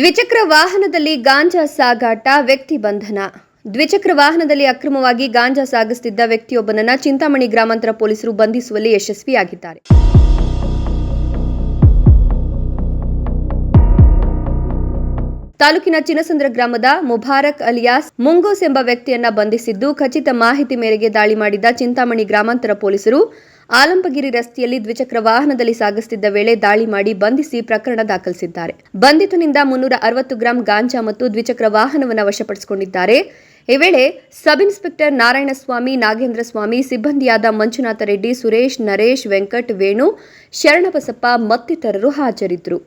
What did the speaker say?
ದ್ವಿಚಕ್ರ ವಾಹನದಲ್ಲಿ ಗಾಂಜಾ ಸಾಗಾಟ, ವ್ಯಕ್ತಿ ಬಂಧನ. ದ್ವಿಚಕ್ರ ವಾಹನದಲ್ಲಿ ಅಕ್ರಮವಾಗಿ ಗಾಂಜಾ ಸಾಗಿಸುತ್ತಿದ್ದ ವ್ಯಕ್ತಿಯೊಬ್ಬನನ್ನ ಚಿಂತಾಮಣಿ ಗ್ರಾಮಾಂತರ ಪೊಲೀಸರು ಬಂಧಿಸುವಲ್ಲಿ ಯಶಸ್ವಿಯಾಗಿದ್ದಾರೆ. ತಾಲೂಕಿನ ಚಿನಸಂದ್ರ ಗ್ರಾಮದ ಮುಬಾರಕ್ ಅಲಿಯಾಸ್ ಮುಂಗೋಸ್ ಎಂಬ ವ್ಯಕ್ತಿಯನ್ನ ಬಂಧಿಸಿದ್ದು ಖಚಿತ ಮಾಹಿತಿ ಮೇರೆಗೆ ದಾಳಿ ಮಾಡಿದ ಚಿಂತಾಮಣಿ ಗ್ರಾಮಾಂತರ ಪೊಲೀಸರು. ಆಲಂಬಗಿರಿ ರಸ್ತೆಯಲ್ಲಿ ದ್ವಿಚಕ್ರ ವಾಹನದಲ್ಲಿ ಸಾಗಿಸುತ್ತಿದ್ದ ವೇಳೆ ದಾಳಿ ಮಾಡಿ ಬಂಧಿಸಿ ಪ್ರಕರಣ ದಾಖಲಿಸಿದ್ದಾರೆ. ಬಂಧಿತನಿಂದ ಮುನ್ನೂರ ಅರವತ್ತು ಗ್ರಾಂ ಗಾಂಜಾ ಮತ್ತು ದ್ವಿಚಕ್ರ ವಾಹನವನ್ನು ವಶಪಡಿಸಿಕೊಂಡಿದ್ದಾರೆ. ಈ ವೇಳೆ ಸಬ್ ಇನ್ಸ್ಪೆಕ್ಟರ್ ನಾರಾಯಣಸ್ವಾಮಿ, ನಾಗೇಂದ್ರ ಸ್ವಾಮಿ, ಸಿಬ್ಬಂದಿಯಾದ ಮಂಜುನಾಥ ರೆಡ್ಡಿ, ಸುರೇಶ್, ನರೇಶ್, ವೆಂಕಟ್, ವೇಣು, ಶರಣಬಸಪ್ಪ ಮತ್ತಿತರರು ಹಾಜರಿದ್ದರು.